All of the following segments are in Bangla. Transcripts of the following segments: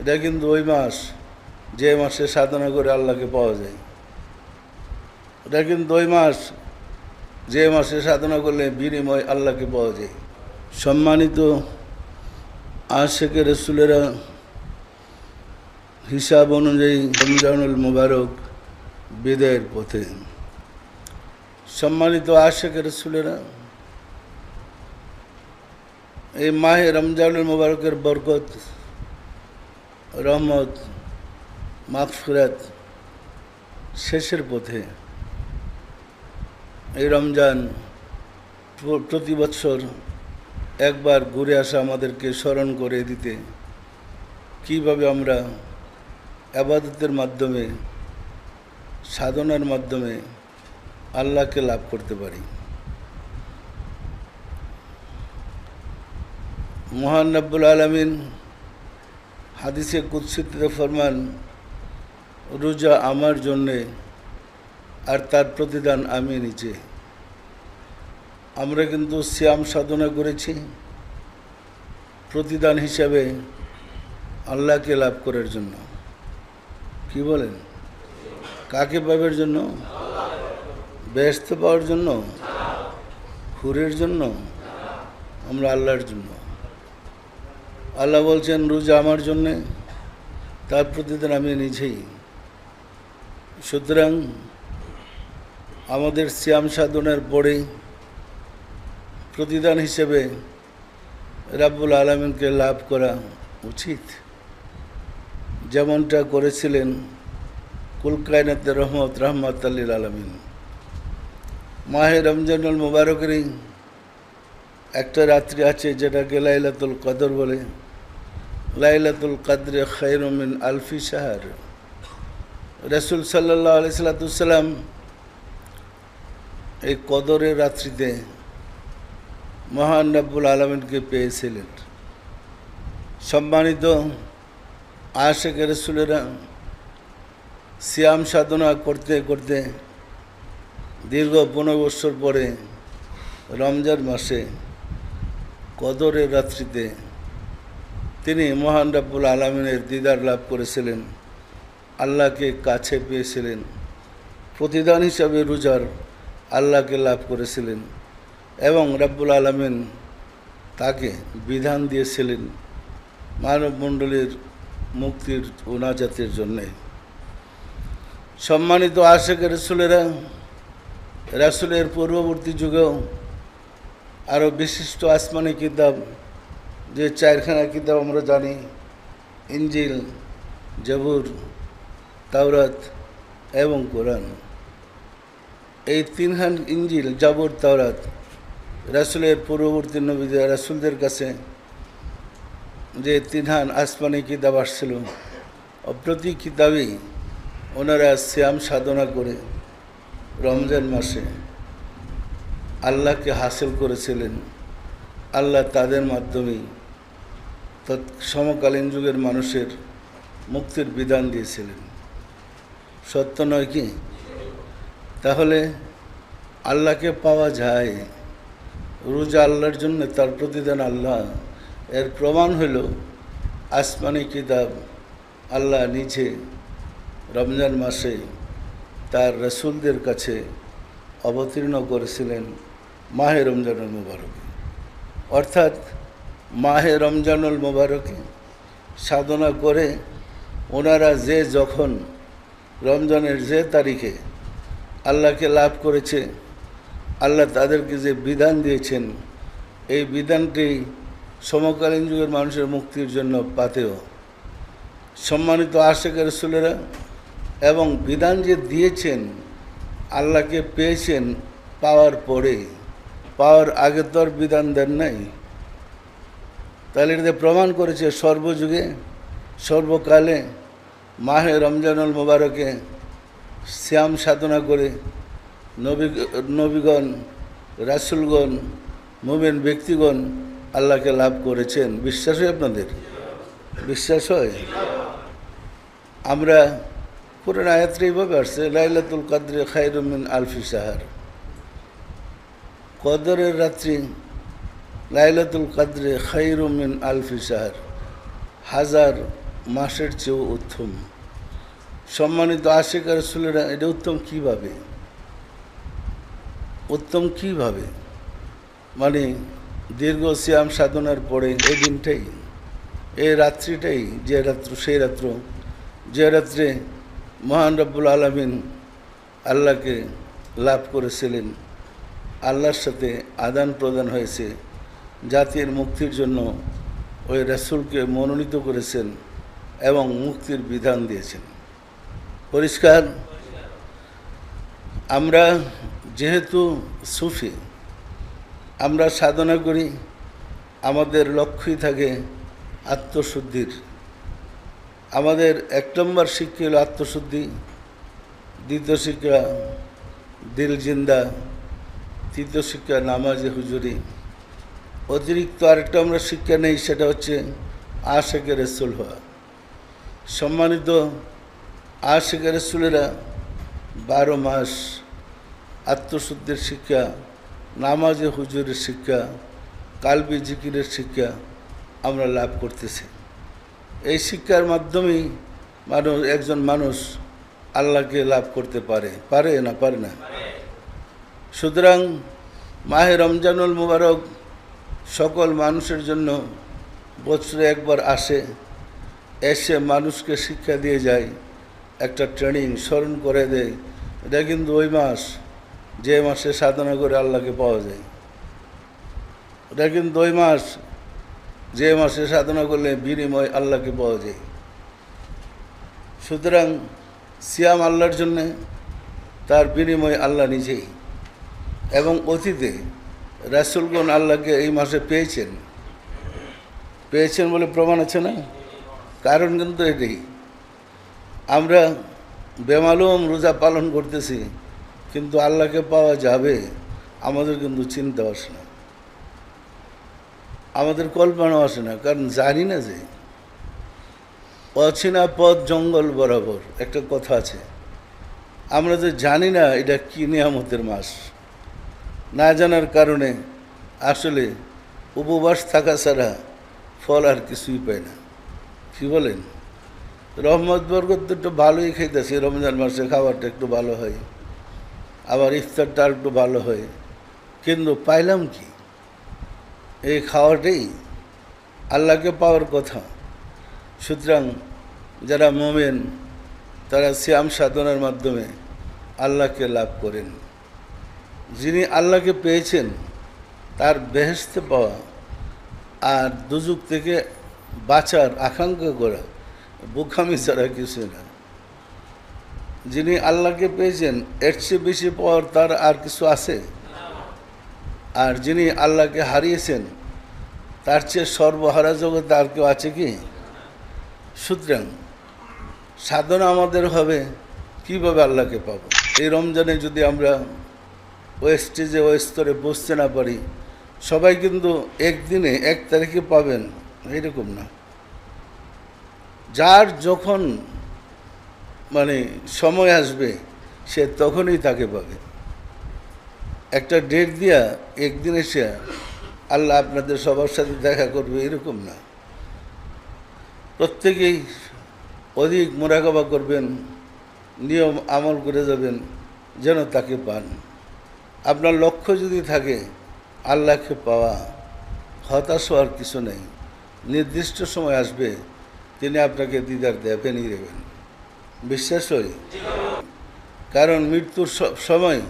এটা কিন্তু ওই মাস, যে মাসে সাধনা করে আল্লাহকে পাওয়া যায়। এটা কিন্তু ওই মাস, যে মাসে সাধনা করলে বিনিময় আল্লাহকে পাওয়া যায়। সম্মানিত আশেকে রসুলেরা, হিসাব অনুযায়ী রমজানুল মুবারক বিদায়ের পথে। সম্মানিত আশেকে রসুলেরা, এই মাহে রমজানুল মুবারকের বরকত রহমত মাগফিরাত শেষের পথে এই রমজান প্র- প্রতি বৎসর একবার ঘুরে আসা আমাদেরকে স্মরণ করে দিতে, কীভাবে আমরা আবাদতের মাধ্যমে, সাধনার মাধ্যমে আল্লাহকে লাভ করতে পারি। মহান রব্বুল আলমিন হাদিসে কুৎসিতে ফরমান, রোজা আমার জন্যে আর তার প্রতিদান আমি নিচে আমরা কিন্তু শ্যাম সাধনা করেছি। প্রতিদান হিসাবে আল্লাহকে লাভ করার জন্য। কি বলেন? কাকে পাবের জন্য? ব্যস্ত পাওয়ার জন্য? হুরের জন্য? আমরা আল্লাহর জন্য। আল্লাহ বলছেন, রোজা আমার জন্যে, তার প্রতিদিন আমি নিজেই। সুতরাং আমাদের শ্যাম সাধনের পরেই প্রতিদান হিসেবে রাব্বুল আলমিনকে লাভ করা উচিত। যেমনটা করেছিলেন কুলকায়নাতে রহমত রহমত আল্লিল আলমিন। মাহে রমজানুল মুবারকেরই একটা রাত্রি আছে যেটাকে লাইলাতুল কদর বলে। লাইলাতুল কদরে খৈরমিন আলফি সাহার রসুল সাল্লাহ আলি সাল্লাতুসাল্লাম এই কদরের রাত্রিতে মহান রব্বুল আলমিনকে পেয়েছিলেন। সম্মানিত আশেখ রসুলেরা শ্যাম সাধনা করতে করতে দীর্ঘ পনেরো বছর পরে রমজান মাসে কদরের রাত্রিতে তিনি মহান রাব্বুল আলমিনের দিদার লাভ করেছিলেন, আল্লাহকে কাছে পেয়েছিলেন, প্রতিদান হিসাবে রোজার আল্লাহকে লাভ করেছিলেন এবং রাব্বুল আলমিন তাকে বিধান দিয়েছিলেন মানবমণ্ডলীর মুক্তির ও নাজাতের জন্যে। সম্মানিত আশেকের রসুলেরা, রাসুলের পূর্ববর্তী যুগেও আরও বিশিষ্ট আসমানি কিতাব যে চারখানা কিতাব আমরা জানি ইঞ্জিল জবুর, তাওরাত এবং কোরআন। এই তিনখান ইঞ্জিল জাবুর, তাওরাত রাসুলের পূর্ববর্তী নবীদের রাসুলদের কাছে যে তিনহান আসমানি কিতাব আসছিল প্রতি কিতাবেই ওনারা শ্যাম সাধনা করে রমজান মাসে আল্লাহকে হাসিল করেছিলেন। আল্লাহ তাদের মাধ্যমেই সমকালীন যুগের মানুষের মুক্তির বিধান দিয়েছিলেন। সত্য নয় কি? তাহলে আল্লাহকে পাওয়া যায়, রোজা আল্লাহর জন্য তার প্রতিদান আল্লাহ। এর প্রমাণ হইল আসমানি কিতাব আল্লাহ নিজে রমজান মাসে তার রসুলদের কাছে অবতীর্ণ করেছিলেন মাহে রমজানুল মুবারকে। অর্থাৎ মাহে রমজানুল মুবারকে সাধনা করে ওনারা যে যখন রমজানের যে তারিখে আল্লাহকে লাভ করেছে, আল্লাহ তাদেরকে যে বিধান দিয়েছেন, এই বিধানটি সমকালীন যুগের মানুষের মুক্তির জন্য পাতেও সম্মানিত আশেকের রসুলেরা, এবং বিধান যে দিয়েছেন, আল্লাহকে পেয়েছেন পাওয়ার পরে, পাওয়ার আগে তো আর বিধান দেন নাই। তাহলে এটাতে প্রমাণ করেছে সর্বযুগে, সর্বকালে মাহে রমজানুল মোবারকে শ্যাম সাধনা করে নবী, নবীগণ, রাসুলগণ, মোমেন ব্যক্তিগণ আল্লাহকে লাভ করেছেন। বিশ্বাস হয় আপনাদের? বিশ্বাস হয়? আমরা পুরান আয়াত্রে এইভাবে আসছে, লাইলাতুল কাদরে খাইরুমিন আলফি সাহার কদরের রাত্রি লাইলাতুল কাদরে খাইরুমিন আলফি সাহার হাজার মাসের চেয়েও উত্তম। সম্মানিত আশেখ রসুলেরা, এটা উত্তম কীভাবে? উত্তম কীভাবে? মানে দীর্ঘ শ্যাম সাধনার পরে এই দিনটাই, এই রাত্রিটাই যে রাত্র, সেই রাত্র, যে রাত্রে মহান রব্বুল আলমিন আল্লাহকে লাভ করেছিলেন, আল্লাহর সাথে আদান প্রদান হয়েছে জাতির মুক্তির জন্য ওই রাসুলকে মনোনীত করেছেন এবং মুক্তির বিধান দিয়েছেন। পরিষ্কার? আমরা যেহেতু সুফি, আমরা সাধনা করি, আমাদের লক্ষ্যই থাকে আত্মশুদ্ধির। আমাদের এক নম্বর শিক্ষা হলো আত্মশুদ্ধি, দ্বিতীয় শিক্ষা দিল জিন্দা তৃতীয় শিক্ষা নামাজে হুজুরি। অতিরিক্ত আরেকটা আমরা শিক্ষা নেই, সেটা হচ্ছে আশেকের রেসুল হওয়া। সম্মানিত আশেকের রেসুলেরা বারো মাস আত্মশুদ্ধির শিক্ষা, নামাজে হুজুরের শিক্ষা, কালবি জিকিরের শিক্ষা আমরা লাভ করতেছি। এই শিক্ষার মাধ্যমেই মানুষ, একজন মানুষ আল্লাহকে লাভ করতে পারে পারে না পারে না। সুতরাং মাহে রমজানুল মুবারক সকল মানুষের জন্য বছরে একবার আসে, এসে মানুষকে শিক্ষা দিয়ে যায়, একটা ট্রেনিং স্মরণ করে দেয়। এটা কিন্তু ওই মাস, যে মাসে সাধনা করে আল্লাহকে পাওয়া যায়। এটা কিন্তু ওই মাস, যে মাসে সাধনা করলে বিনিময় আল্লাহকে পাওয়া যায়। সুতরাং সিয়াম আল্লাহর জন্যে, তার বিনিময় আল্লাহ নিজেই। এবং অতীতে রাসুলগণ আল্লাহকে এই মাসে পেয়েছেন। পেয়েছেন বলে প্রমাণ আছে না? কারণ কিন্তু এটাই। আমরা বেমালুম রোজা পালন করতেছি, কিন্তু আল্লাহকে পাওয়া যাবে আমাদের কিন্তু চিন্তা আসে না। আমাদের কল্পনাও আসে না, কারণ জানি না যে অচেনা পথ, জঙ্গল বরাবর একটা কথা আছে। আমরা যে জানি না এটা কী নিয়ামতের মাস। না জানার কারণে আসলে উপবাস থাকা ছাড়া ফল আর কিছুই পায় না। কী বলেন? রহমত, বরকত তো একটু ভালোই খাইতেছি, রমজান মাসে খাবারটা একটু ভালো হয়, আবার ইফতারটা একটু ভালো হয়। কিন্তু পাইলাম কি? এই খাওয়াটাই আল্লাহকে পাওয়ার কথা। সুতরাং যারা মোমেন, তারা শ্যাম সাধনার মাধ্যমে আল্লাহকে লাভ করেন। যিনি আল্লাহকে পেয়েছেন, তার বেহেস্তে পাওয়া আর দুযুগ থেকে বাঁচার আকাঙ্ক্ষা করা বোখামি ছাড়া কিছু না। যিনি আল্লাহকে পেয়েছেন, এর চেয়ে বেশি পাওয়ার তার আর কিছু আছে? আর যিনি আল্লাহকে হারিয়েছেন, তার চেয়ে সর্বহারা জগতে আর কেউ আছে কি? সুতরাং সাধনা আমাদের হবে, কীভাবে আল্লাহকে পাবো? এই রমজানে যদি আমরা ওই স্টেজে ওই স্তরে বসতে না পারি। সবাই কিন্তু একদিনে এক তারিখে পাবেন। এরকম না। যার যখন মানে সময় আসবে, সে তখনই তাকে পাবে। একটা ডেট দিয়া একদিন এসে আল্লাহ আপনাদের সবার সাথে দেখা করবে, এরকম না। প্রত্যেকেই অধিক মোরাকাবা করবেন, নিয়ম আমল করে যাবেন, যেন তাকে পান। আপনার লক্ষ্য যদি থাকে, আল্লাহকে পাওয়া, হতাশ হওয়ার কিছু নেই। নির্দিষ্ট সময় আসবে, তিনি আপনাকে দিদার দেবেনই দেবেন। বিশ্বাস হই? কারণ মৃত্যুর সময়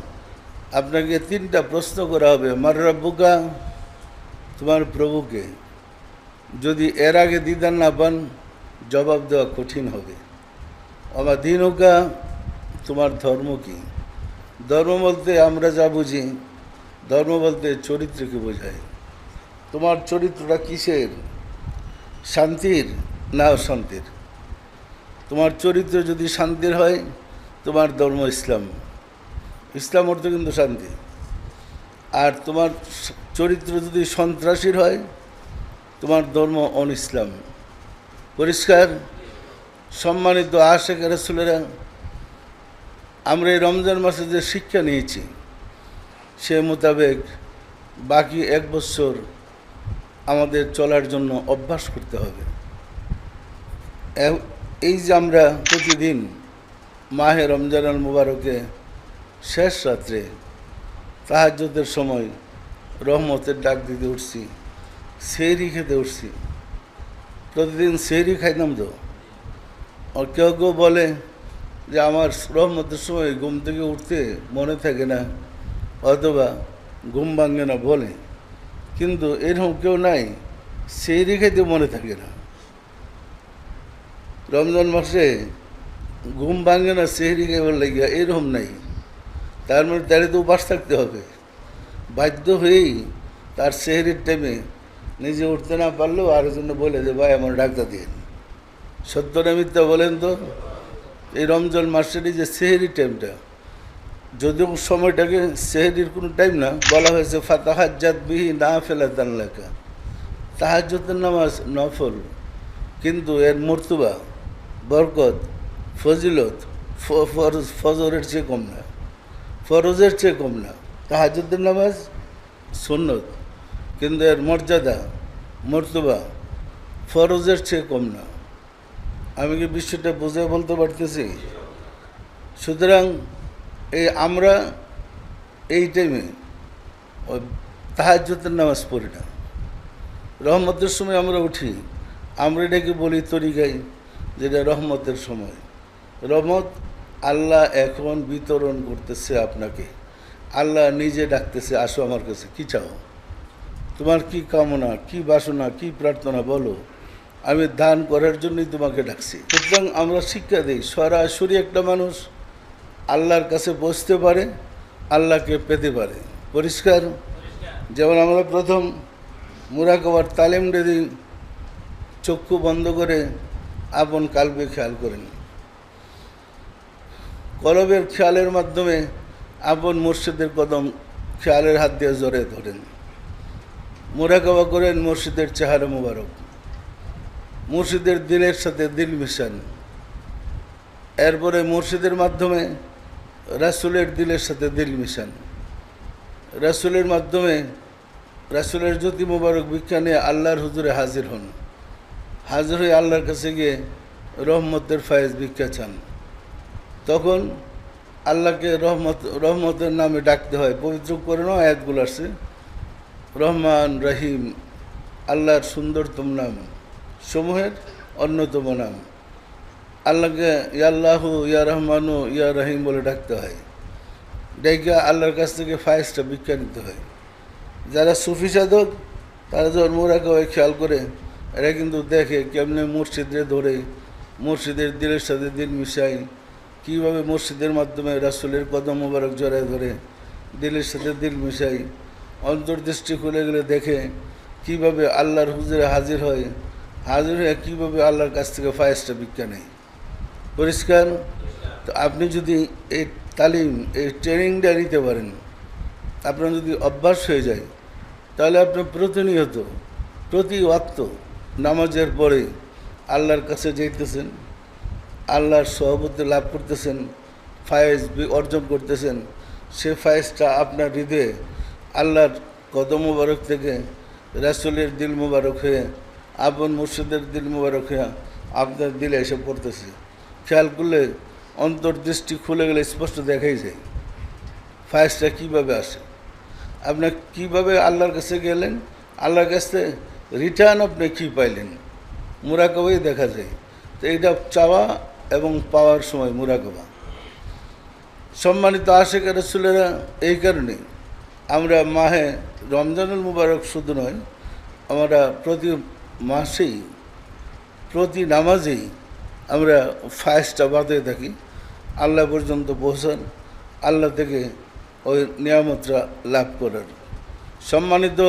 আপনাকে তিনটা প্রশ্ন করা হবে। মার রব্বুকা, তোমার প্রভুকে। যদি এর আগে দিদার না পান, জবাব দেওয়া কঠিন হবে। আমার দিনকা, তোমার ধর্ম কি? ধর্ম বলতে আমরা যা বুঝি, ধর্ম বলতে চরিত্রকে বোঝায়। তোমার চরিত্রটা কিসের? শান্তির না অশান্তির? তোমার চরিত্র যদি শান্তির হয়, তোমার ধর্ম ইসলাম। ইসলাম অর্থ কিন্তু শান্তি। আর তোমার চরিত্র যদি সন্ত্রাসীর হয়, তোমার ধর্ম অন ইসলাম পরিষ্কার? সম্মানিত আশেখ রসুলেরা আমরা এই রমজান মাসে যে শিক্ষা নিয়েছি, সে মোতাবেক বাকি এক বছর আমাদের চলার জন্য অভ্যাস করতে হবে। এই যে আমরা প্রতিদিন মাহে রমজান মুবারকে শেষ রাত্রে তাহাজ্যদের সময় রহমতের ডাক দিতে উঠছি, সেহরি খেতে উঠছি। প্রতিদিন সেহরি খাইতাম তো। কেউ কেউ বলে যে আমার রহমতের সময় ঘুম থেকে উঠতে মনে থাকে না, অথবা ঘুম ভাঙে না বলে। কিন্তু এরকম কেউ নাই সেহরি খেতে মনে থাকে না। রমজান মাসে ঘুম ভাঙে না সেহরি খাইবার লাগিয়া এরকম নাই। তার মানে তাহলে তো উপাস থাকতে হবে। বাধ্য হয়েই তার সেহরির টাইমে নিজে উঠতে না পারলেও আর জন্য বলে যে, ভাই, আমার ডাক্তার দিন। সত্য না বলেন তো? এই রমজান মাসের এই যে সেহেরি টাইমটা, যদিও সময়টাকে সেহেরির কোনো টাইম না, বলা হয়েছে, ফাতাহাজ্জাত বিহি না ফেলা লেখা তাহাজ্জতের নামাজ নফল, কিন্তু এর মর্তুবা, বরকত, ফজিলত ফরজ, ফজরের চেয়ে কম না, ফরজের চেয়ে কম না। তাহাজ্জুদের নামাজ সুন্নত, কিন্তু এর মর্যাদা, মর্তুবা, ফরজের চেয়ে কম না। আমি কি বিষয়টা বুঝে বলতে পারতেছি? সুতরাং এই আমরা এই টাইমে ওই তাহাজ্জুদের নামাজ পড়ি না। রহমতের সময় আমরা উঠি। আমরা এটাকে বলি তরিকাই যেটা রহমতের সময়। রহমত আল্লাহ এখন বিতরণ করতেছে আপনাকে। আল্লাহ নিজে ডাকতেছে, আসো আমার কাছে, কি চাও? তোমার কি কামনা, কি বাসনা, কি প্রার্থনা বলো? আমি দান করার জন্যই তোমাকে ডাকছি। সুতরাং আমরা শিক্ষা দিই, সরাসরি একটা মানুষ আল্লাহর কাছে বসতে পারে, আল্লাহকে পেতে পারে। পরিষ্কার? যেমন আমরা প্রথম মুরাকবার তালিম দিই চক্ষু বন্ধ করে আপন কালবে খেয়াল করেন। কলবের খেয়ালের মাধ্যমে আপন মুর্শিদের কদম খেয়ালের হাত দিয়ে জোরে ধরেন। মোরাকাবা করেন মুর্শিদের চেহারা মুবারক। মুর্শিদের দিলের সাথে দিল মিশান। এরপরে মুর্শিদের মাধ্যমে রাসুলের দিলের সাথে দিল মিশান। রাসুলের মাধ্যমে রাসুলের জ্যোতি মুবারক নিয়ে আল্লাহর হুজুরে হাজির হন। হাজির হয়ে আল্লাহর কাছে গিয়ে রহমতের ফায়েজ ভিক্ষা চান। তখন আল্লাহকে রহমত, রহমতের নামে ডাকতে হয়, পবিত্র করে নাও, আয়াতগুলো আসছে। রহমান রহিম, আল্লাহর সুন্দরতম নাম। সমূহের অন্যতম নাম। আল্লাহকে ইয়াল্লাহু ইয়া রহমানু, ইয়া রহিম বলে ডাকতে হয়। ডেকে আল্লাহর কাছ থেকে ফায়েজটা ভিক্ষা নিতে হয়। যারা সুফি সাধক, তারা যখন মোরাকে হয় খেয়াল করে, এরা কিন্তু দেখে কেমনে মসজিদে ধরে, মসজিদের দিলের সাথে দিল মিশাই কীভাবে মসজিদের মাধ্যমে রাসুলের কদম মোবারক জড়ায় ধরে, দিলের সাথে দিল মিশাই অন্তর্দৃষ্টি খুলে গেলে দেখে কীভাবে আল্লাহর হুজুরে হাজির হয় হাজির হয়ে কীভাবে আল্লাহর কাছ থেকে ফায়েজটা ভিক্ষা নেই পরিষ্কার? তো আপনি যদি এই তালিম, এই ট্রেনিংটা নিতে পারেন, আপনার যদি অভ্যাস হয়ে যায়, তাহলে আপনার প্রতিনিয়ত, প্রতি ওয়াক্ত নামাজের পরে আল্লাহর কাছে যাইতেছেন, আল্লাহর সহবতে লাভ করতেছেন ফায়েজ অর্জন করতেছেন, সে ফায়েজটা আপনার হৃদয়ে আল্লাহর কদম মুবারক থেকে রাসুলের দিল মুবারক হয়ে আপন মুর্শিদের দিল মুবারক আপনার দিলে এসে পড়তেছে। খেয়াল করলে অন্তর্দৃষ্টি খুলে গেলে স্পষ্ট দেখাই যায়। ফায়েজটা কীভাবে আসে? আপনার কীভাবে আল্লাহর কাছে গেলেন? আল্লাহর কাছে রিটার্ন আপনি কী পাইলেন? মুরাকাবাই দেখা যায়। তো এইটা চাওয়া এবং পাওয়ার সময় মুরাকাবা। সম্মানিত আশেখ রসুলেরা, এই কারণে আমরা মাহে রমজানুল মুবারক শুধু নয়, আমরা প্রতি মাসেই প্রতি নামাজেই আমরা ফায়েসটা বাঁধে থাকি। আল্লাহ পর্যন্ত পৌঁছান, আল্লাহ থেকে ওই নিয়ামতটা লাভ করার সম্মানিত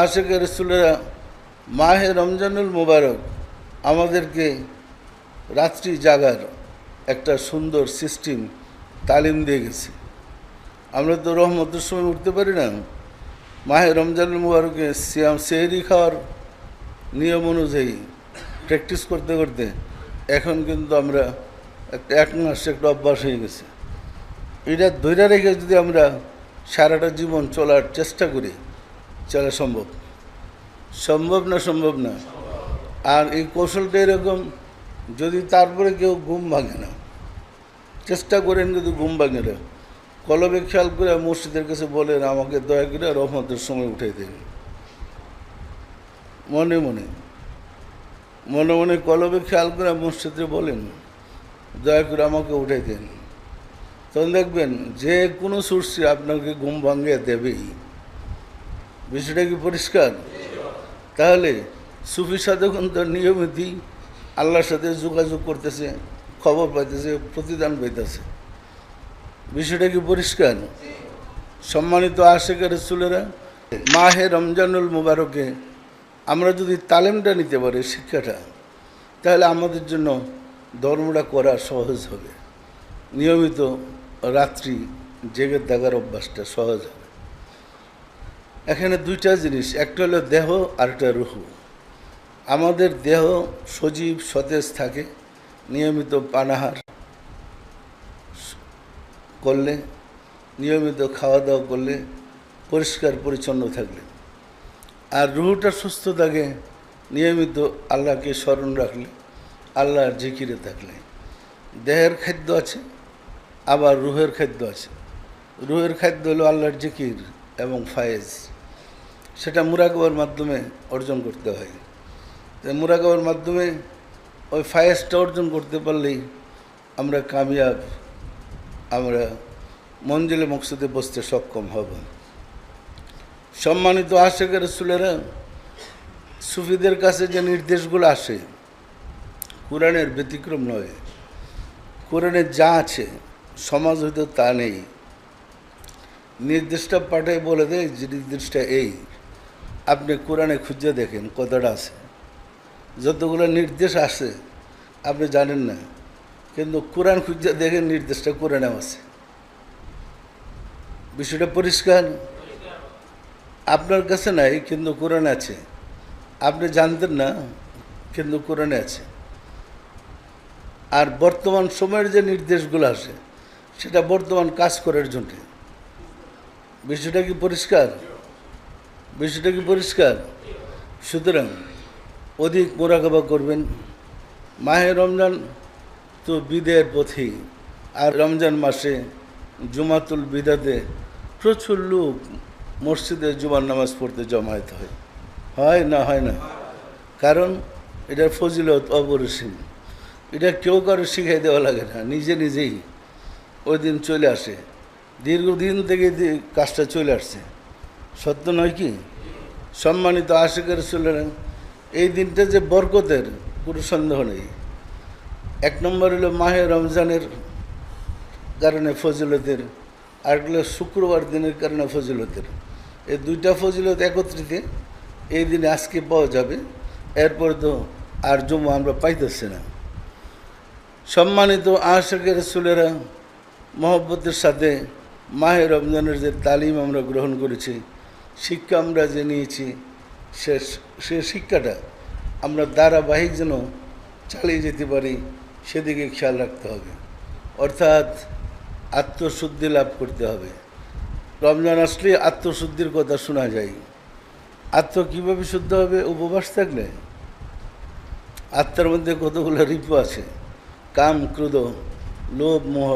আশেখ রসুলেরা, মাহে রমজানুল মুবারক আমাদেরকে রাত্রি জাগার একটা সুন্দর সিস্টেম তালিম দিয়ে গেছে। আমরা তো রহমতের সময় উঠতে পারি না। মাহে রমজানুল মুবারকে সিয়াম, সেহরি খাওয়ার নিয়ম অনুযায়ী প্র্যাকটিস করতে করতে এখন কিন্তু আমরা একটা এক মাস একটা অভ্যাস হয়ে গেছে। এটা ধৈর্য রেখে যদি আমরা সারাটা জীবন চলার চেষ্টা করি, চলা সম্ভব। সম্ভব না সম্ভব না। আর এই কৌশলটা এরকম, যদি তারপরে কেউ ঘুম ভাঙে না, চেষ্টা করেন কিন্তু ঘুম ভাঙে না কলবে খেয়াল করে মসজিদের কাছে বলেন, আমাকে দয়া করে রহমতের সময় উঠে দেন। মনে মনে মনে মনে কলবে খেয়াল করে মসজিদে বলেন, দয়া করে আমাকে উঠে দেন। তখন দেখবেন যে কোনো সুরসি আপনাকে ঘুম ভাঙিয়ে দেবেই। বিষয়টা কি পরিষ্কার? তাহলে সুফি সাধকন তো নিয়মিতই আল্লাহর সাথে যোগাযোগ করতেছে, খবর পাইতেছে, প্রতিদান পাইতেছে। বিষয়টা কি পরিষ্কার? সম্মানিত আশেকের চুলেরা মাহে রমজানুল মুবারকে আমরা যদি তালিমটা নিতে পারি, শিক্ষাটা, তাহলে আমাদের জন্য ধর্মটা করা সহজ হবে। নিয়মিত রাত্রি জেগে থাকার অভ্যাসটা সহজ হবে। এখানে দুইটা জিনিস, একটা হলো দেহ আর একটা রুহু। আমাদের দেহ সজীব, সতেজ থাকে, নিয়মিত পানাহার করলে, নিয়মিত খাওয়া দাওয়া করলে পরিষ্কার, পরিচ্ছন্ন থাকলে। আর রুহুটা সুস্থ থাকে, নিয়মিত আল্লাহকে স্মরণ রাখলে, আল্লাহর জিকিরে থাকলে। দেহের খাদ্য আছে, আবার রুহের খাদ্য আছে। রুহের খাদ্য হলো আল্লাহর জিকির এবং ফায়েজ। সেটা মুরাকবার মাধ্যমে অর্জন করতে হয়। তাই মুরাকবার মাধ্যমে ওই ফায়েজটা অর্জন করতে পারলেই আমরা কামিয়াব, আমরা মঞ্জিলে মকসুদে বসতে সক্ষম হব। সম্মানিত আশেকের রসুলেরা, সুফিদের কাছে যে নির্দেশগুলো আসে, কোরআনের ব্যতিক্রম নয়, কোরআনে যা আছে, সমাজ হয়তো তা নেই। নির্দেশটা পাঠায় বলে দেয়, যে নির্দেশটা এই, আপনি কোরআনে খুঁজে দেখেন কতটা আছে। যতগুলো নির্দেশ আছে আপনি জানেন না, কিন্তু কোরআন খুঁজে দেখেন নির্দেশটা কোরআনে আছে। বিষয়টা পরিষ্কার আপনার কাছে নাই, কিন্তু কোরআন আছে। আপনি জানতেন না, কিন্তু কোরআনে আছে। আর বর্তমান সময়ের যে নির্দেশগুলো আসে সেটা বর্তমান কাজ করার জন্যে। বিষয়টা কি পরিষ্কার? বিষয়টা কি পরিষ্কার? সুতরাং অধিক মোরাকাবা করবেন। মাহে রমজান তো বিদের পথেই আর রমজান মাসে জুমাতুল বিদাতে প্রচুর লোক মসজিদে জুমার নামাজ পড়তে জমায়েত হয়। হয় না হয় না। কারণ এটার ফজিলত অপরিসীম। এটা কেউ কারও শিখাই দেওয়া লাগে না, নিজে নিজেই। ওই দিন চলে আসে। দীর্ঘদিন থেকে কাজটা চলে আসছে। সত্য নয় কি? সম্মানিত আশেকের চলে এই দিনটা যে বরকতের, কোনো সন্দেহ নেই। এক নম্বর হলো মাহে রমজানের কারণে ফজিলতের, আর শুক্রবার দিনের কারণে ফজিলতের। এই দুইটা ফজিলত একত্রিত এই দিনে আজকে পাওয়া যাবে। এরপর তো আর জমা আমরা পাইতেছি না। সম্মানিত আশেকের সুলেরা মহব্বতের সাথে মাহে রমজানের যে তালিম আমরা গ্রহণ করেছি, শিক্ষা আমরা যে নিয়েছি, সে সে শিক্ষাটা আমরা ধারাবাহিক যেন চালিয়ে যেতে পারি, সেদিকে খেয়াল রাখতে হবে। অর্থাৎ আত্মশুদ্ধি লাভ করতে হবে। রমজান আসলে আত্মশুদ্ধির কথা শোনা যায়। আত্ম কীভাবে শুদ্ধ হবে, উপবাস থাকলে? আত্মার মধ্যে কতগুলো রিপু আছে? কাম, ক্রোধ, লোভ, মোহ,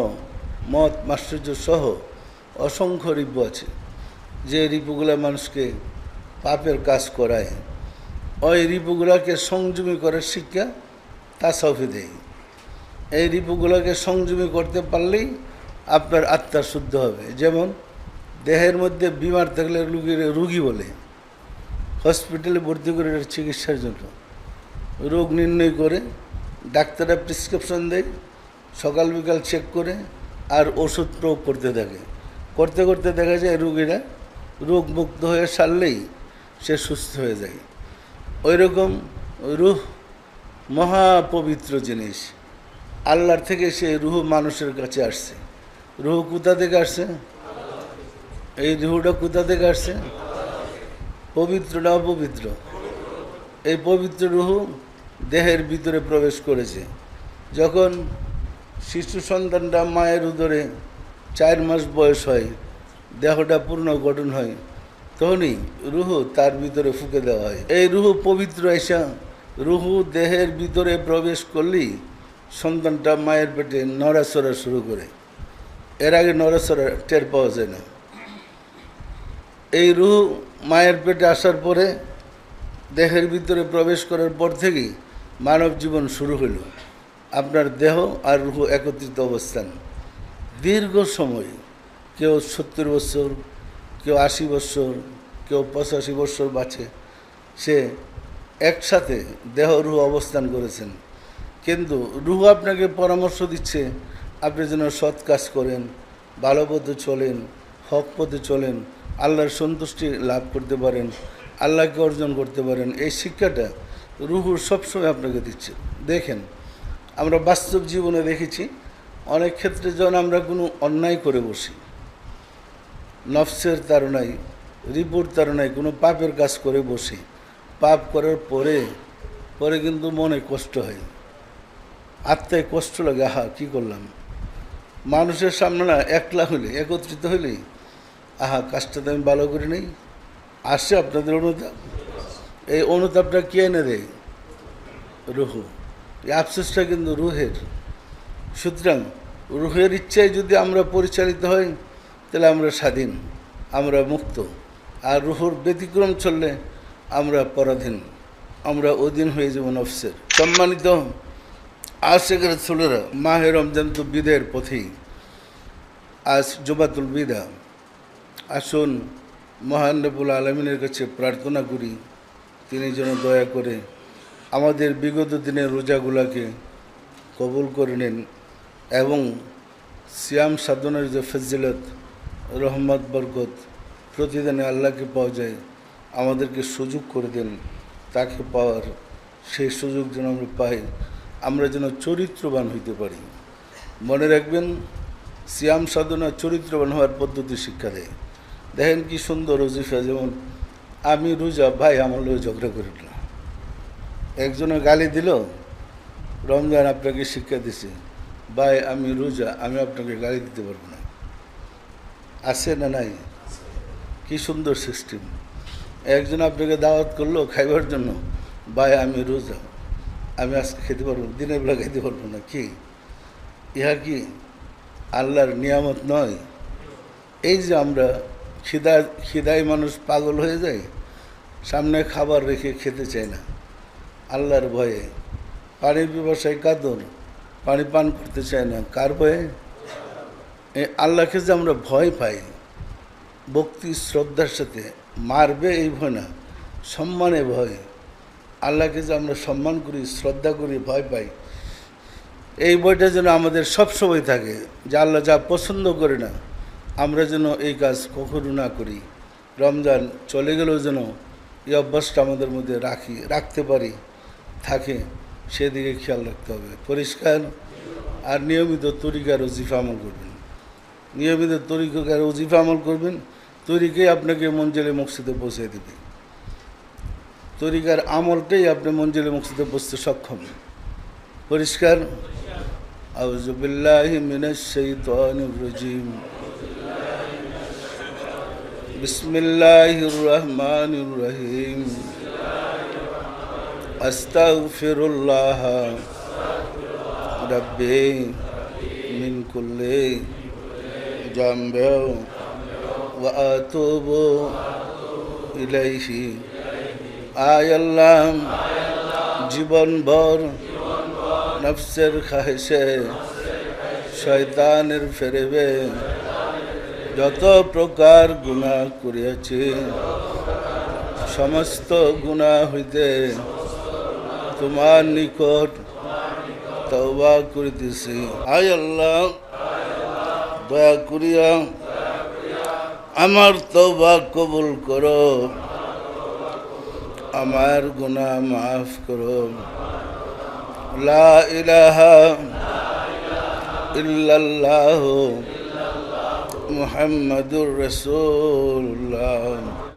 মত, মাশ্চর্য সহ অসংখ্য রিপু আছে। যে রিপুগুলা মানুষকে পাপের কাজ করায়, ওই রিপুগুলাকে সংযমী করার শিক্ষা তা সফে দেয়। এই রিপুগুলোকে সংযমী করতে পারলেই আপনার আত্মা শুদ্ধ হবে। যেমন দেহের মধ্যে বিমার থাকলে রুগীর রুগী বলে। হসপিটালে ভর্তি করে চিকিৎসার জন্য। রোগ নির্ণয় করে, ডাক্তাররা প্রেসক্রিপশন দেয়, সকাল বিকাল চেক করে, আর ওষুধ প্রয়োগ করতে থাকে। করতে করতে দেখা যায় রুগীরা রোগ মুক্ত হয়ে সারলেই সে সুস্থ হয়ে যায়। ওই রকম রুহ মহাপবিত্র জিনিস। আল্লাহর থেকে সে রুহ মানুষের কাছে আসছে। রুহ কোথা থেকে আসছে? এই রুহটা কোথা থেকে আসছে? পবিত্র না অপবিত্র? এই পবিত্র রুহ দেহের ভিতরে প্রবেশ করেছে। যখন শিশু সন্তানটা মায়ের উদরে চার মাস বয়স হয়, দেহটা পূর্ণ গঠন হয়, তখনই রুহু তার ভিতরে ফুকে দেওয়া হয়। এই রুহ পবিত্র এসা রুহু দেহের ভিতরে প্রবেশ করলেই সন্তানটা মায়ের পেটে নড়াচড়া শুরু করে। এর আগে নড়াচড়া টের পাওয়া যায় না। এই রুহু মায়ের পেটে আসার পরে দেহের ভিতরে প্রবেশ করার পর থেকেই মানব জীবন শুরু হলো আপনার দেহ আর রুহ একত্রিত অবস্থান। দীর্ঘ সময় কেউ সত্তর বছর, কেউ আশি বছর, কেউ পঁচাশি বছর বাঁচে। সে একসাথে দেহ রুহ অবস্থান করেছেন। কিন্তু রুহ আপনাকে পরামর্শ দিচ্ছে, আপনি যেন সৎ কাজ করেন, ভালো পথে চলেন, হক পথে চলেন আল্লাহর সন্তুষ্টি লাভ করতে পারেন, আল্লাহকে অর্জন করতে পারেন, এই শিক্ষাটা রুহুর সবসময় আপনাকে দিচ্ছে। দেখেন, আমরা বাস্তব জীবনে দেখেছি, অনেক ক্ষেত্রে যখন আমরা কোনো অন্যায় করে বসি, নফসের তারণায় রিপোর্ট তারণায় কোনো পাপের কাজ করে বসি, পাপ করার পরে পরে কিন্তু মনে কষ্ট হয়। আত্মায় কষ্ট লাগে, আহা, কী করলাম? মানুষের সামনে না, একলা হলে একত্রিত হলে আহা, কাজটা তো আমি ভালো করে নেই। আসছে আপনাদের অনুতাপ। এই অনুতাপটা কে এনে দেয়? রুহু। এই আফসোসটা কিন্তু রুহের। সুতরাং রুহের ইচ্ছায় যদি আমরা পরিচালিত হই, তাহলে আমরা স্বাধীন, আমরা মুক্ত। আর রুহুর ব্যতিক্রম চললে আমরা পরাধীন, আমরা অধীন হয়ে যাব নফসের। সম্মানিত আশেখের ছোলেরা, মাহে রমজান তো বিদের পথেই। আজ জুবাতুল বিদা। আসুন, মহান রবুল আলমিনের কাছে প্রার্থনা করি, তিনি যেন দয়া করে আমাদের বিগত দিনের রোজাগুলাকে কবুল করে নেন এবং সিয়াম সাধনের যে ফজিলত, রহমত, বরকত প্রতিদিনে আল্লাহকে পাওয়া যায়, আমাদেরকে সুযোগ করে দেন। তাকে পাওয়ার সেই সুযোগ যেন আমরা পাই, আমরা যেন চরিত্রবান হইতে পারি। মনে রাখবেন, সিয়াম সাধনা চরিত্রবান হওয়ার পদ্ধতি শিক্ষা দেয়। দেখেন কি সুন্দর ওজিফা যেমন আমি রোজা ভাই আমার লোক ঝগড়া করি না একজনে গালি দিল রমজান আপনাকে শিক্ষা দিছে। ভাই আমি রোজা আমি আপনাকে গালি দিতে পারব না। আছে না নাই? কি সুন্দর সিস্টেম একজন আপনাকে দাওয়াত করল খাইবার জন্য। ভাই আমি রোজা আমি আজকে খেতে পারব না, দিনের বেলা খেতে পারব না কি? ইহা কি আল্লাহর নিয়ামত নয়? এই যে আমরা খিদা খিদায় মানুষ পাগল হয়ে যায়, সামনে খাবার রেখে খেতে চায় না। আল্লাহর ভয়ে পানির ব্যবসায় কাদর পানি পান করতে চায় না। কার ভয়ে? এই আল্লাহকে যে আমরা ভয় পাই, ভক্তি, শ্রদ্ধার সাথে মারবে এই ভয় না, সম্মানে ভয়। আল্লাহকে যে আমরা সম্মান করি, শ্রদ্ধা করি, ভয় পাই, এই বইটা যেন আমাদের সব সময় থাকে, যে আল্লাহ যা পছন্দ করে না আমরা যেন এই কাজ কখনো না করি। রমজান চলে গেলেও যেন এই অভ্যাসটা আমাদের মধ্যে রাখি, রাখতে পারি, থাকে, সেদিকে খেয়াল রাখতে হবে। পরিষ্কার আর নিয়মিত তরিকার ওজিফা আমল করবেন। নিয়মিত তরিকার ওজিফা আমল করবেন, তরিকেই আপনাকে মঞ্জেলে মসজিদে পৌঁছে দেবে। তরিকার আমলটাই আপনি মঞ্জিলে মসজিদে বসতে সক্ষম। পরিষ্কার? আউজবিল্লাহ মিনাশ শৈতানির রাজিম। بسم الله الرحمن الرحيم أستغفر الله ربي من كل ذنب وأتوب إليه আয় আল্লাহ জীবন ভর নফসের খাহেসে শয়তানের ফেরেবে যত প্রকার গুণা করিয়াছি, সমস্ত গুণা হইতে তোমার নিকট তওবা করিতেছি আয় আল্লাহ, দয়া করিয়া আমার তওবা কবুল করো, আমার গুণা মাফ করো। লা ইলাহা ইল্লাল্লাহ। মুহাম্মাদুর রাসূলুল্লাহ